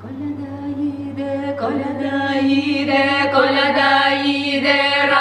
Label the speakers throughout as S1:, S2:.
S1: Koladaire, koladaire, koladaire,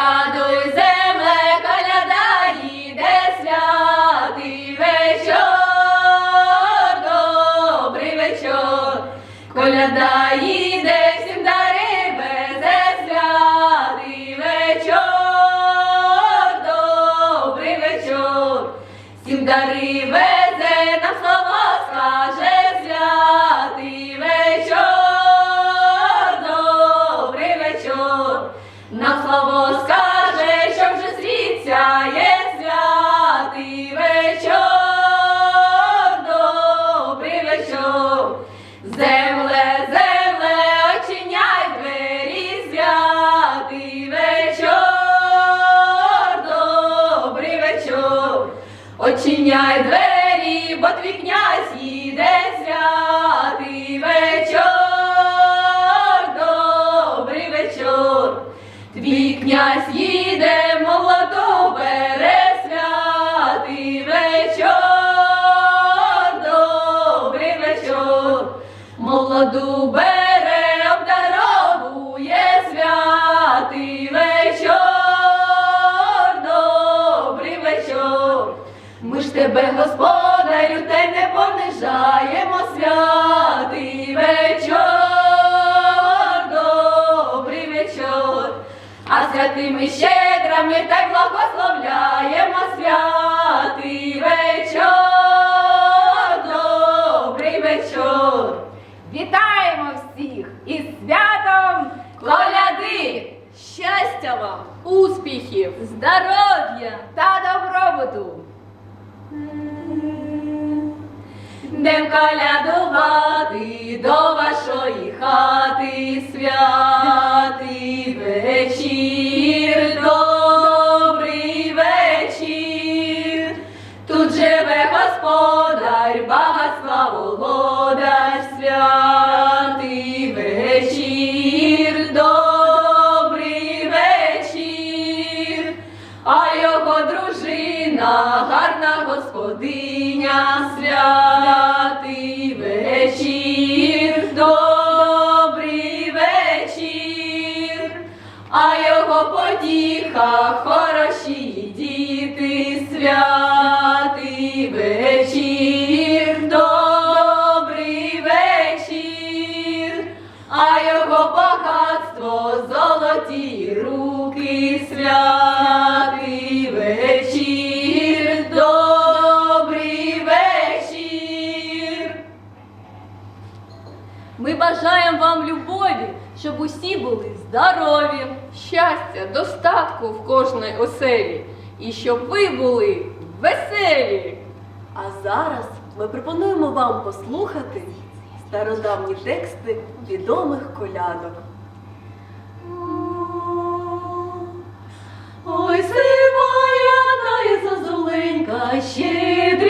S1: Молоду бере, обдаровує, святий вечір, добрий вечір. Ми ж тебе, господарю, те не понижаємо, святий вечір, добрий вечір. А святими щедрами так благословляємо, святий вечір, добрий вечір.
S2: Вітаємо всіх із святом!
S1: Коляди!
S2: Щастя вам, успіхів, здоров'я та добробуту!
S1: Дем колядувати до вашої хати, святий вечір, господиня, святий вечір, добрий вечір, а його потіха, хороші діти, святий вечір, добрий вечір, а його багатство золоті руки, святий
S2: усі були здорові, щастя, достатку в кожній оселі, і щоб ви були веселі.
S3: А зараз ми пропонуємо вам послухати стародавні тексти відомих колядок.
S1: Ой, сивая та й зозуленька, щедрий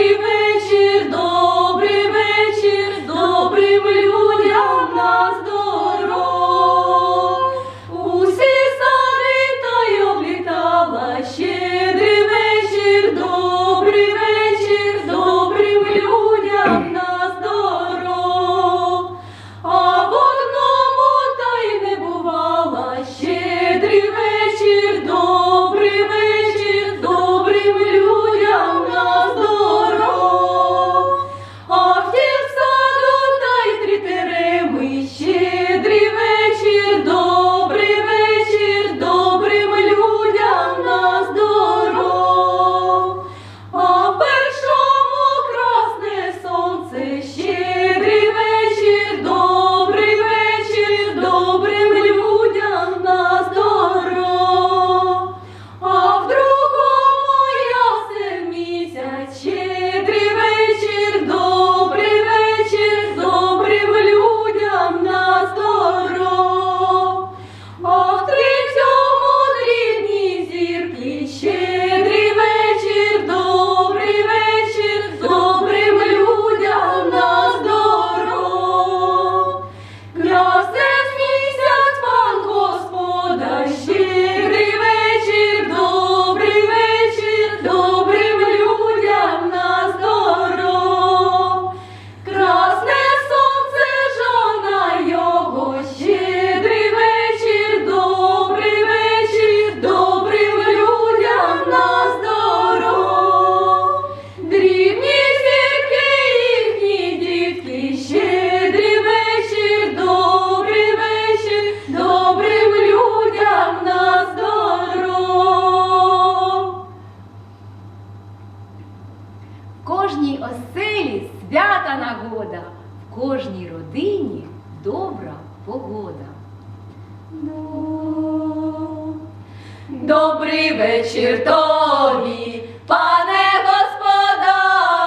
S1: Добрий вечір тобі, пане господарю,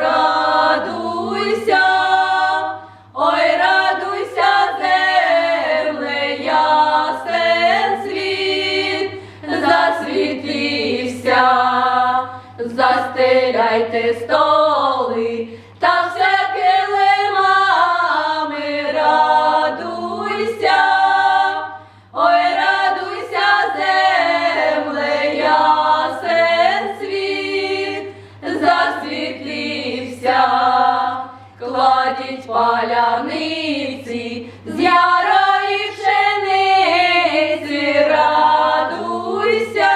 S1: радуйся, ой, радуйся, земле, ясен світ, засвітився, застеляйте столи та всяке кладіть паляниці з ярої пшениці, радуйся,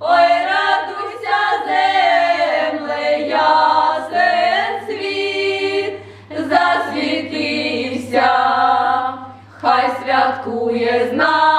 S1: ой, радуйся, земле, ясен світ, засвітився. Хай святкує з нами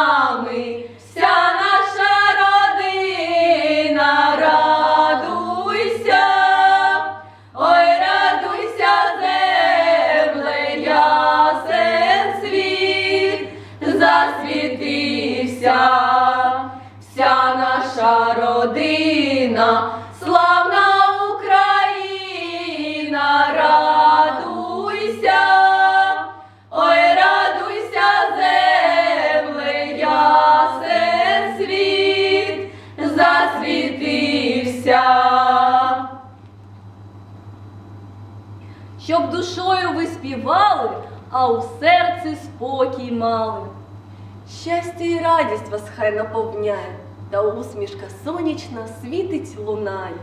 S2: співали, а у серці спокій мали.
S3: Щастя і радість вас хай наповняє, та усмішка сонячна світить лунає.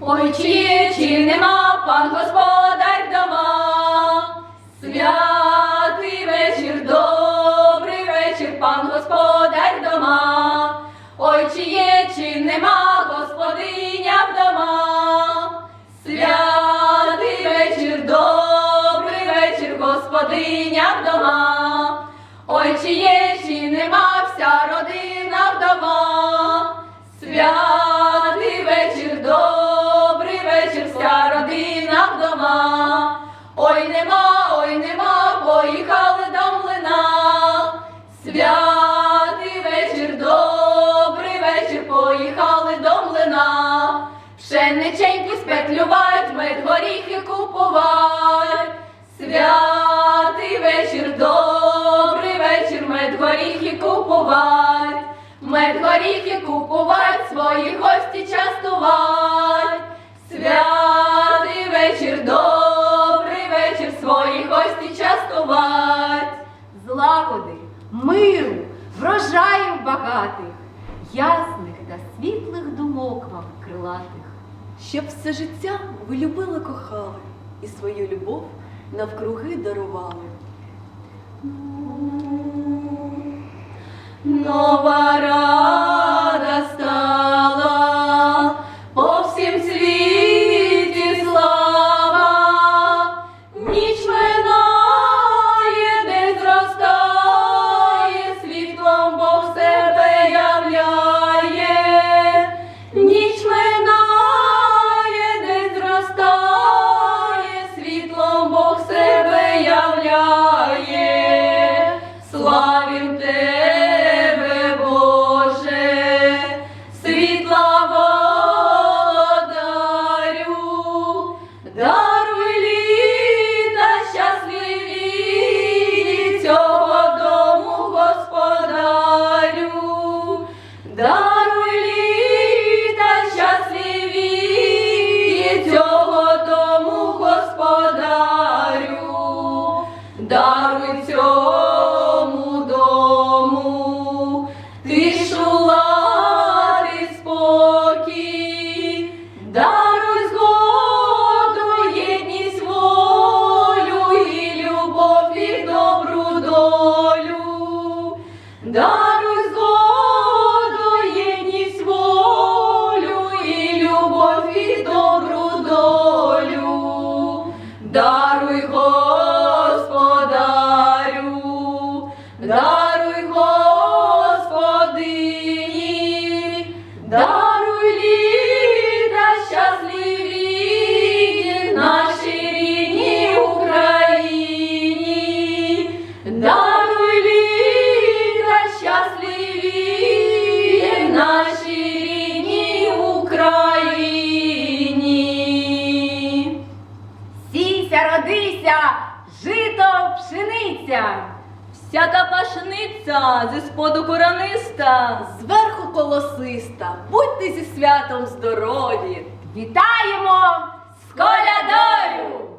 S1: Ой, чи чи нема пан господар дома. Святий вечір, добрий вечір, пан господар дома. Ой, чи є, чи нема господиня горіхи купувать. Мед горіхи купувать, свої гості частувать. Святий вечір, добрий вечір, свої гості частувать.
S4: Злагоди, миру, врожаїв багатих, ясних та світлих думок вам крилатих.
S3: Щоб все життя ви любили, кохали і свою любов навкруги дарували.
S1: Нова рада Don't
S4: пшениця,
S1: всяка пашниця зі споду корониста,
S3: зверху колосиста. Будьте зі святом здорові!
S4: Вітаємо з колядою!